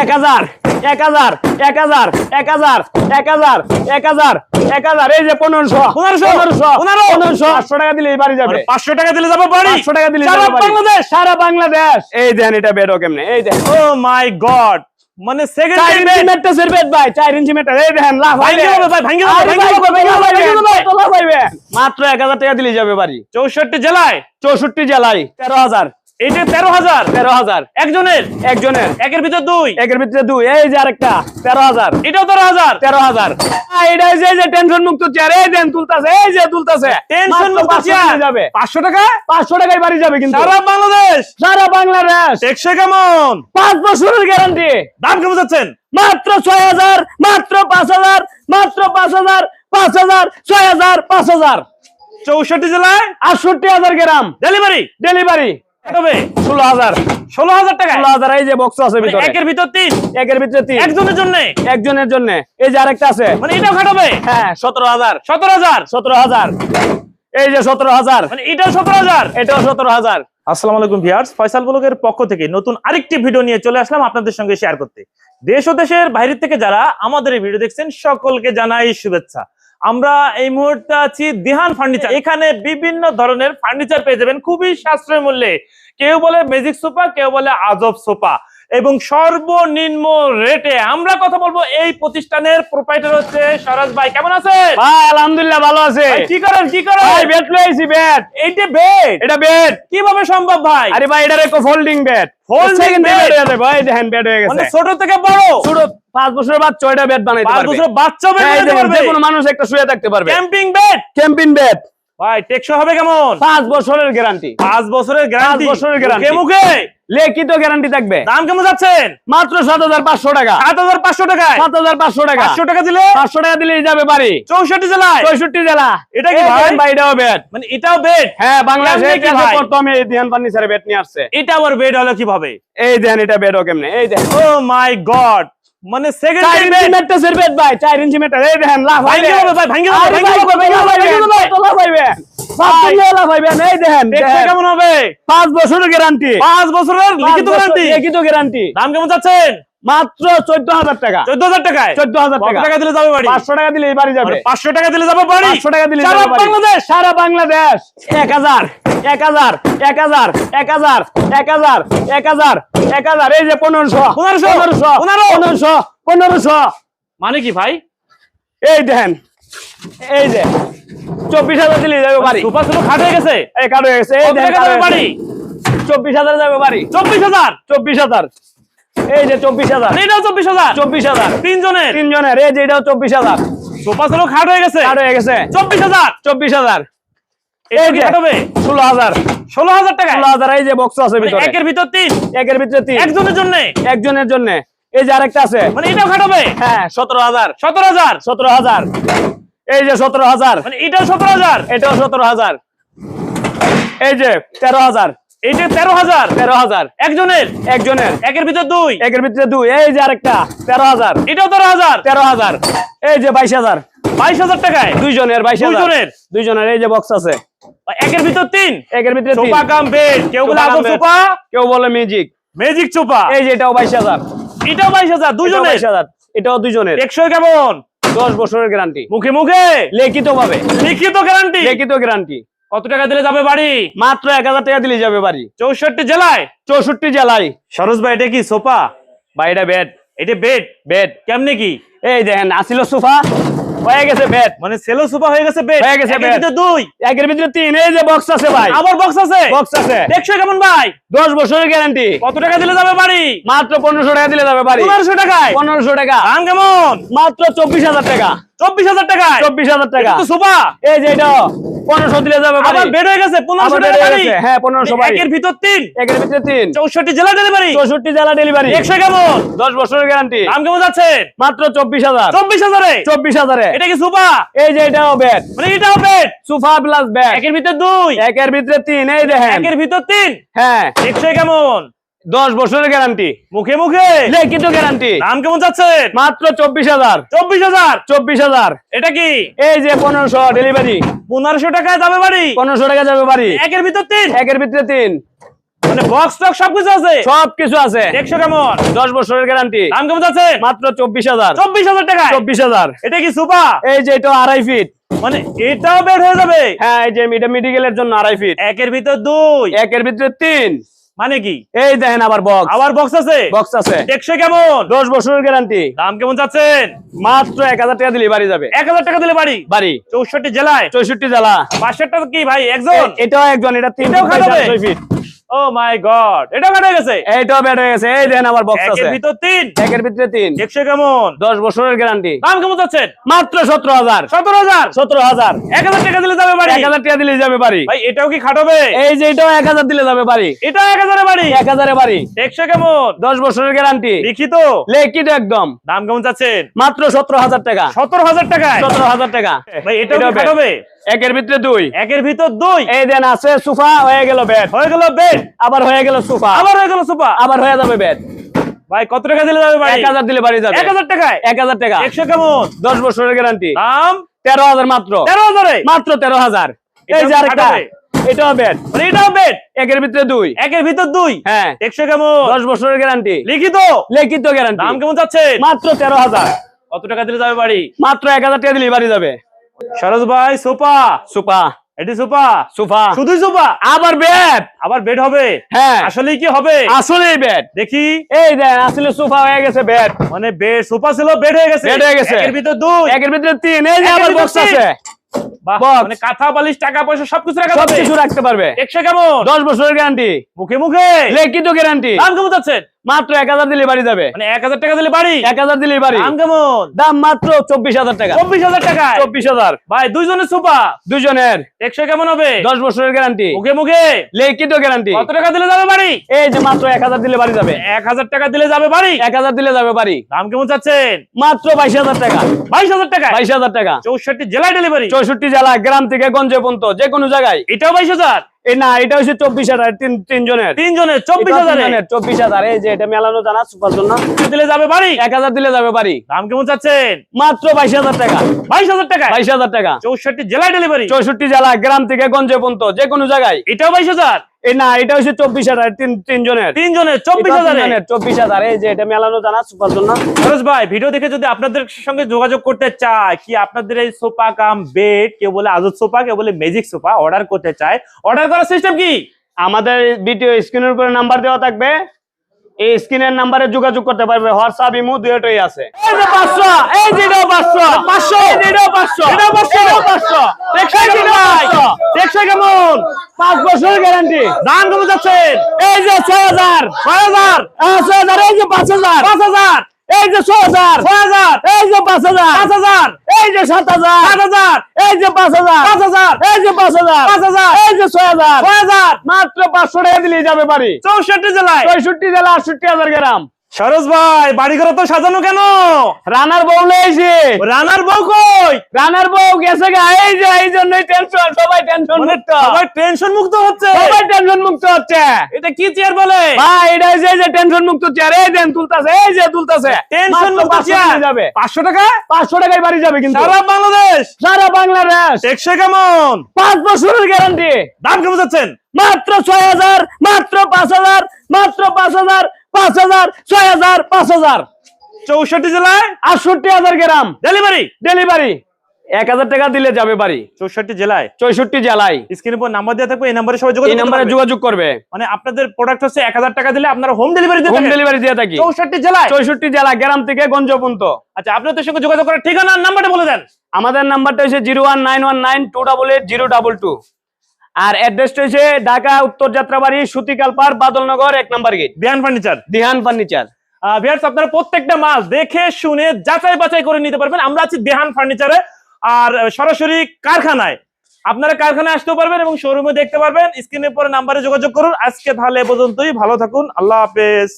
এক হাজার এক হাজার এক হাজার এক হাজার এক হাজার এক হাজার এক হাজার এই যে পনেরোশো পনেরোশো, পনেরোশো পনেরোশো পাঁচশো টাকা দিলে বাড়ি যাবে। পাঁচশো টাকা দিলে যাব বাড়ি। পাঁচশো টাকা দিলে সারা যাবে বাড়ি। বাংলাদেশ সারা বাংলাদেশ। এই এটা বেডও কেমনে? এই ও মাই গড মানে সেকেন্ড চার ইঞ্চি মেট্রেসের বেড ভাই চার ইঞ্চি মেট্রেস এই দেখেন লাভ যাবে ভাই, যাবে, যাবে, যাবে। মাত্র টাকা দিলে যাবে বাড়ি। চৌষট্টি জেলায়। চৌষট্টি জেলায়। তেরো হাজার। এটা তেরো হাজার। তেরো হাজার। একজনের? একজনের। একের ভিতর দুই? একের ভিতরে দুই। এই যে আরেকটা তেরো হাজার। এটাও তেরো হাজার? তেরো হাজার। এটা যে যে টেনশন মুক্ত চেয়ার এই দেন তুলতাছে এই যে তুলতাছে। টেনশন মুক্ত চেয়ার যাবে। পাঁচশো টাকা? পাঁচশো টাকায় বাড়ি যাবে কিন্তু। সারা বাংলাদেশ? সারা বাংলাদেশ। টেকসই কেমন? পাঁচ বছরের গ্যারান্টি দাম কেমন যাচ্ছেন? মাত্র ছয় হাজার মাত্র পাঁচ হাজার মাত্র পাঁচ হাজার পাঁচ হাজার ছয় হাজার পাঁচ হাজার। চৌষট্টি জেলায়? আটষট্টি হাজার গ্রাম। ডেলিভারি ডেলিভারি তবে ষোলো হাজার। ষোলো হাজার টাকা ষোলো হাজার এই যে বক্স আছে ভিতরে। একের ভিতর তিন? একের ভিতরে তিন। একজনের জন্য? একজনের জন্য। এই যে আরেকটা আছে। মানে এটাও খাটাবে হ্যাঁ সতেরো হাজার। সতেরো হাজার? সতেরো হাজার। এই যে সতেরো হাজার। মানে এটাও সতেরো হাজার? এটাও সতেরো হাজার। আসসালামু আলাইকুম ভিউয়ার্স ফয়সাল ব্লগের পক্ষ থেকে নতুন আরেকটি ভিডিও নিয়ে চলে আসলাম আপনাদের সঙ্গে শেয়ার করতে। দেশ ও দেশের বাইরে থেকে যারা আমাদের এই ভিডিও দেখছেন সকলকে জানাই শুভেচ্ছা। আমরা এই মুহূর্তে আছি দিহান ফার্নিচার এখানে বিভিন্ন ধরনের ফার্নিচার পেয়ে যাবেন। খুবই সাশ্রয় মূল্যে। কেউ বলে ম্যাজিক সোফা কেউ বলে আজব সোফা এবং সর্বনিম্ন রেটে আমরা কথা বলব এই প্রতিষ্ঠানের প্রোপাইটার হচ্ছে সরাজ ভাই। কেমন আছে ভাই আলহামদুলিল্লাহ ভালো আছে। কি করেন কি করেন? ভাই বেড লইছি বেড এইটা বেড এটা বেড কীভাবে সম্ভব ভাই? আরে ভাই এটার একটা ফোল্ডিং বেড Folding bed? ভাই দেখেন বেড হয়ে গেছে। মানে ছোট থেকে বড়? ছোট পাঁচ বছরের বাচ্চা এটা বেড বানাইতে পাঁচ পারবে। বছর বাচ্চা হ্যাঁ, এই বের দেখেন, যে কোনো মানুষ একটা শুয়ে থাকতে পারবে। ক্যাম্পিং বেড ক্যাম্পিং বেড ভাই টেকসই হবে কেমন? পাঁচ বছরের গ্যারান্টি পাঁচ বছরের গ্যারান্টি বছরের guarantee। মুখে? লিখিত গ্যারান্টি থাকবে। দাম কেমন যাচ্ছেন? মাত্র সাত হাজার পাঁচশো টাকা। সাত হাজার পাঁচশো টাকায়? সাত হাজার পাঁচশো টাকা। পাঁচশো টাকা দিলে? পাঁচশো টাকা দিলেই যাবে বাড়ি। চৌষট্টি জেলায়? চৌষট্টি জেলা। এটা কি ভাই? ভাই এটাও বেড মানে এটাও বেড হ্যাঁ বাংলাদেশে ভাই? প্রথম এই ধ্যান ফার্নিচারে বেড নিয়ে আসছে। এটা আবার বেড হলো কীভাবে? এই দেন এটা বেডও কেমনে? এই দেখেন ও মাই গড! মানে সেকেন্ড মেট্রেসের বেড ভাই চার ইঞ্চি মেট্রেস। এই দেখেন লাভ ভাই, ভাই, ভাঙ্গে যাবে, তো লাভ হইবে। পাঁচ ভাই। কেমন হবে? পাঁচ বছরের গ্যারান্টি পাঁচ বছরের লিখিত গ্যারান্টি লিখিত গ্যারান্টি দাম কেমন যাচ্ছেন মাত্র চোদ্দ হাজার টাকা। চোদ্দ হাজার টাকায়? চোদ্দ হাজার টাকা। দিলে যাবে বাড়ি? পাঁচশো টাকা দিলে বাড়ি যাবে। পাঁচশো টাকা দিলে যাবে বাড়ি? পাঁচশো টাকা দিলে সারা বাংলাদেশ? সারা বাংলাদেশ। এক হাজার এক হাজার এক হাজার এক হাজার এক হাজার এক হাজার এক হাজার। এই যে পনেরোশো পনেরোশো, পনেরোশো পনেরো। পনেরোশো পনেরোশো। মানে কি ভাই? এই দেখেন এই যে। চব্বিশ হাজার দিলে যাবে বাড়ি। সুপার সুপার খাট হয়ে গেছে? এই কার্ড হয়ে গেছে এই কত দেখেন টাকা card যাবে হয়ে বাড়ি? চব্বিশ হাজার যাবে বাড়ি। চব্বিশ হাজার? চব্বিশ হাজার। এই যে চব্বিশ হাজার। এটাও চব্বিশ হাজার? চব্বিশ হাজার। তিনজনের? তিনজনের। এই যে এটাও চব্বিশ হাজার। সুপার সুপার খাট হয়ে গেছে? কার্ড হয়ে গেছে। চব্বিশ হাজার? চব্বিশ হাজার। এই এই যে হবে ষোলো হাজার। ষোলো হাজার টাকা ষোলো হাজার এই যে বক্স আছে ভিতরে। একের ভিতর তিন। একের ভিতরে তিন। একজনের জন্য? একজনের জন্য। এই যে আরেকটা আছে। মানে এটাও খাট হবে হ্যাঁ সতেরো হাজার। সতেরো হাজার? সতেরো হাজার। এই যে সতেরো হাজার। মানে এটাও সতেরো হাজার? এটাও সতেরো হাজার। এই যে তেরো হাজার। এইটা তেরো হাজার? তেরো হাজার। একজনের? একজনের। একের ভিতর দুই? একের ভিতরে দুই। এই যে আরেকটা তেরো হাজার। এটাও তেরো হাজার? তেরো হাজার। এই যে বাইশ হাজার। বাইশ হাজার টাকায়? দুইজনের বাইশ হাজার। দুইজনের? দুইজনের এই যে বক্স আছে। একের ভিতর তিন? একের ভিতরে। সোফা কাম বেড কেউ বলে bed। সোফা? কেউ বলে মিউজিক ম্যাজিক সোফা? এই যে এটাও বাইশ হাজার। এটাও বাইশ হাজার? দুজনের বাইশ হাজার। এটাও দুইজনের। একশো কেমন? দশ বছরের গ্যারান্টি মুখে মুখে? লিখিত ভাবে লিখিত গ্যারান্টি লিখিত গ্যারান্টি কত টাকা দিলে যাবে বাড়ি? মাত্র এক হাজার টাকা দিলে যাবে বাড়ি। চৌষট্টি জেলায়? চৌষট্টি জেলায়। সরোজ ভাই এটা কি সোফা? বা এটা বেড এটা বেড বেড কেমনে কি? এই দেখেন আসিল সোফা। হয়ে গেছে মানে সেলো হয়ে গেছে হয়ে গেছে ব্যাট। দুই। একের ভিতরে তিন। এই যে বক্স আছে ভাই। আবার বক্স আছে? বক্স আছে। কেমন ভাই? দশ বছরের গ্যারান্টি কত টাকা দিলে যাবে বাড়ি? মাত্র পনেরোশো টাকা দিলে যাবে বাড়ি। পনেরোশো টাকায়? পনেরোশো টাকা। দাম কেমন? মাত্র চব্বিশ হাজার টাকা। চব্বিশ হাজার টাকায়? চব্বিশ হাজার টাকা। সোফা এই যে এটা পনেরোশো দিলে যাবে আবার হয়ে গেছে পনেরোশো টাকা হয়ে 1500 একের ভিতর তিন। একের ভিতরে তিন। চৌষট্টি জেলা ডেলিভারি চৌষট্টি জেলা ডেলিভারি টেকসই কেমন? দশ বছরের গ্যারান্টি দাম কেমন যাচ্ছে? মাত্র চব্বিশ হাজার। চব্বিশ হাজারে? চব্বিশ হাজারে। এটা কি সোফা এই যে এটাও বেড মানে এটাও বেড সোফা প্লাস বেড একের ভিতর দুই। একের ভিতরে তিন এই দেখেন। একের ভিতর তিন? হ্যাঁ। টেকসই কেমন? দশ বছরের গ্যারান্টি মুখে মুখে? লিখিত গ্যারান্টি দাম কেমন যাচ্ছেন মাত্র চব্বিশ হাজার। চব্বিশ হাজার? চব্বিশ হাজার। এটা কি? এই যে পনেরোশো ডেলিভারি পনেরোশো টাকায় যাবে বাড়ি? পনেরোশো টাকা যাবে বাড়ি। একের ভিতর তিন? একের ভিতরে তিন। মানে বক্স টক সবকিছু আছে? সবকিছু আছে। একশো কেমন? দশ বছরের গ্যারান্টি দাম কেমন মাত্র চব্বিশ হাজার। চব্বিশ হাজার টাকা চব্বিশ হাজার। এটা কি সুপা এই যে এটা আড়াই ফিট মানে এটাও বের হয়ে যাবে? হ্যাঁ এই যে এটা মেডিকেলের জন্য আড়াই ফিট একের ভিতর দুই। একের ভিতরে তিন। মানে কি? এই দেখেন আবার বক্স আবার বক্স আছে? বক্স আছে। টেকসই কেমন? দশ বছরের গ্যারান্টি দাম কেমন যাচ্ছেন মাত্র এক হাজার টাকা দিলে বাড়ি যাবে। এক হাজার টাকা দিলে বাড়ি? বাড়ি। চৌষট্টি জেলায়? চৌষট্টি জেলা। পাশেরটা কি ভাই একজন? এটাও একজন এটা তিন এটাও feet by feet oh my god এটা কাটা গেছে। এইটাও বেড গেছে এই দেখেন আবার বক্স একের ভিতর তিন। একের ভিতরে তিন। টেকসই কেমন? দশ বছরের গ্যারান্টি দাম কেমন যাচ্ছেন? মাত্র সতেরো হাজার। সতেরো হাজার? সতেরো হাজার। টাকা দিলে যাবে বাড়ি। এক হাজার টাকা দিলে যাবে বাড়ি। ভাই এটাও কি খাটাবে? এই যে এটাও এক হাজার দিলে যাবে বাড়ি। এটাও এক হাজারে বাড়ি। এক হাজারে বাড়ি। টেকসই কেমন? দশ বছরের গ্যারান্টি লিখিত? লেখিত একদম। দাম কেমন যাচ্ছেন? মাত্র সতেরো হাজার টাকা। সতেরো হাজার টাকায়? সতেরো হাজার টাকা। ভাই এটাও কি খাটাবে? একের ভিতরে দুই। একের ভিতর দুই। এই দেন আছে সোফা হয়ে গেল বেড হয়ে গেল বেড আবার হয়ে গেল সোফা। আবার হয়ে গেল সোফা। আবার হয়ে যাবে বেড ভাই কত টাকা দিলে যাবে এক হাজার দিলে বাড়ি যাবে। এক হাজার টাকায়? এক হাজার টাকা। একশো কেমন? দশ বছরের গ্যারান্টি দাম? তেরো হাজার মাত্র। তেরো হাজারে? মাত্র তেরো হাজার। এই এটাও যে আরেকটা। এটাও বেড মানে এটাও বেড একের ভিতরে দুই। একের ভিতর দুই? হ্যাঁ। একশো কেমন? দশ বছরের গ্যারান্টি লিখিত? লিখিত গ্যারান্টি দাম কেমন যাচ্ছে? মাত্র তেরো হাজার। কত টাকা দিলে যাবে বাড়ি? মাত্র এক হাজার টাকা দিলে বাড়ি যাবে। সরোজ ভাই সোফা সোফা এটি সোফা সোফা শুধুই সোফা আবার বেড আবার বেড হবে? হ্যাঁ। আসলে কি হবে? আসলে বেড দেখি। এই দেন আসলে সোফা হয়ে গেছে বেড মানে বেড সোফা ছিল বেড হয়ে গেছে। Bed হয়ে গেছে। একের ভিতর দুই। একের ভিতরে তিন। এই যে আবার বক্স। আছে। মানে কাঁথা বালিশ টাকা পয়সা সবকিছু রাখা সবকিছু রাখতে পারবে। একশো কেমন? দশ বছরের গ্যারান্টি মুখে মুখে। লিখিত গ্যারান্টি দাম কেমন যাচ্ছেন মাত্র এক হাজার দিলে বাড়ি যাবে। মানে এক হাজার টাকা দিলে বাড়ি? এক হাজার দিলে বাড়ি। দাম কেমন? দাম মাত্র চব্বিশ হাজার টাকা। চব্বিশ হাজার টাকা চব্বিশ হাজার। ভাই দুইজনের সোফা দুজনের একশো কেমন হবে? দশ বছরের গ্যারান্টি মুখে মুখে? লিখিত গ্যারান্টি কত টাকা দিলে যাবে বাড়ি? এই যে মাত্র এক হাজার দিলে বাড়ি যাবে। এক হাজার টাকা দিলে যাবে বাড়ি? এক হাজার দিলে যাবে বাড়ি। দাম কেমন চাচ্ছেন? মাত্র বাইশ হাজার টাকা। বাইশ হাজার টাকা? বাইশ হাজার টাকা। চৌষট্টি জেলায় ডেলিভারি চৌষট্টি জেলা গ্রাম থেকে গঞ্জে পর্যন্ত যে কোনো জায়গায়। এটাও বাইশ হাজার? না এটা হচ্ছে চব্বিশ হাজার তিন তিনজনের। তিনজনের চব্বিশ হাজার। এই যে এটা মেলানো জানা সুপার জন্য। দিলে যাবে বাড়ি? এক হাজার দিলে যাবে বাড়ি। দাম কেমন চাচ্ছেন? মাত্র বাইশ হাজার টাকা। বাইশ হাজার টাকা? বাইশ হাজার টাকা। চৌষট্টি জেলায় ডেলিভারি চৌষট্টি জেলা গ্রাম থেকে গঞ্জে পর্যন্ত যে কোনো জায়গায়। এটাও বাইশ হাজার? না এটা হচ্ছে চব্বিশ হাজার তিন তিনজনের। তিনজনের চব্বিশ চব্বিশ হাজার এই যে এটা মেলানো জানা সুপার জন্য। ভাই ভিডিও দেখে যদি আপনাদের সঙ্গে যোগাযোগ করতে চায় কি আপনাদের এই সোফা কাম বেড কেউ বলে সোফা কেউ বলে ম্যাজিক সোফা অর্ডার করতে চায় অর্ডার করার সিস্টেম কি? আমাদের ভিডিও স্ক্রিনের উপরে নাম্বার দেওয়া থাকবে। এই স্ক্রিনের নাম্বারে যোগাযোগ করতে পারবে। হোয়াটসঅ্যাপ ইমো দুটোই আছে। এই যে পাঁচশো এই যে এটাও পাঁচশো। পাঁচশো। এটাও পাঁচশো। এটাও পাঁচশো। এটাও পাঁচশো। টেকসই কেমন ভাই? টেকসই কেমন? পাঁচ বছরের গ্যারান্টি দাম কমে যাচ্ছে। এই যে এই যে পাঁচ হাজার। পাঁচ হাজার এই যে ছ হাজার ছ হাজার এই যে পাঁচ হাজার পাঁচ হাজার এই যে সাত হাজার সাত হাজার এই যে পাঁচ হাজার পাঁচ হাজার এই যে পাঁচ হাজার পাঁচ হাজার এই যে ছয় হাজার ছয় হাজার। মাত্র পাঁচশো টাকা দিলেই যাবে পারি চৌষট্টি জেলায়। চৌষট্টি জেলা আটষট্টি হাজার গ্রাম। সরোজ ভাই বাড়ি ঘর তো সাজানো কেন? রানার বউ লইছে রানার বউ কই? রানার বউ গেছে এই যে এই জন্যই টেনশন সবাই টেনশন মানে মুক্ত। সবাই টেনশন মুক্ত হচ্ছে। সবাই টেনশন মুক্ত হচ্ছে। এটা কি চেয়ার বলে? ভাই এটা এই যে যে টেনশন মুক্ত চেয়ার এই দেন তুলতাছে এই যে তুলতাছে। টেনশন মুক্ত চেয়ার যাবে। পাঁচশো টাকা? পাঁচশো টাকায় বাড়ি যাবে কিন্তু। সারা বাংলাদেশ? সারা বাংলাদেশ। টেকসই কেমন? পাঁচ বছরের গ্যারান্টি দাম কেমন যাচ্ছেন? মাত্র ছয় হাজার মাত্র পাঁচ হাজার মাত্র পাঁচ হাজার। পাঁচ হাজার ছয় হাজার পাঁচ হাজার। চৌষট্টি জেলায়? আটষট্টি হাজার গ্রাম। ডেলিভারি ডেলিভারি এক হাজার টাকা দিলে যাবে বাড়ি। চৌষট্টি জেলায়? চৌষট্টি জেলায়। স্ক্রিনের উপর নাম্বার দেওয়া থাকবে এই নাম্বারে সবাই যোগাযোগ নাম্বারে নাম্বারে যোগাযোগ করবে। মানে আপনাদের প্রোডাক্ট হচ্ছে এক হাজার টাকা দিলে আপনারা হোম ডেলিভারি হোম ডেলিভারি দিয়ে থাকি। চৌষট্টি জেলায়? চৌষট্টি জেলা গ্রাম থেকে গঞ্জ পর্যন্ত। আচ্ছা আপনাদের সঙ্গে যোগাযোগ করার ঠিকানা নাম্বারটা বলে দেন। আমাদের নাম্বারটা হচ্ছে zero one nine one nine two double eight zero double two. আর অ্যাড্রেসটা হচ্ছে ঢাকা উত্তর যাত্রাবাড়ি সুতিকাল পার বাদলনগর এক নম্বর gate Bihan furniture. Dihan furniture. Viewers আপনারা প্রত্যেকটা মাল দেখে শুনে যাচাই বাছাই করে নিতে পারবেন। আমরা আছি দেহান ফার্নিচারে আর সরাসরি কারখানায়। আপনারা কারখানায় আসতেও পারবেন এবং শোরুমে দেখতে পারবেন। স্ক্রিনের পরে নাম্বারে যোগাযোগ করুন। আজকে তাহলে পর্যন্তই। ভালো থাকুন। আল্লাহ হাফেজ।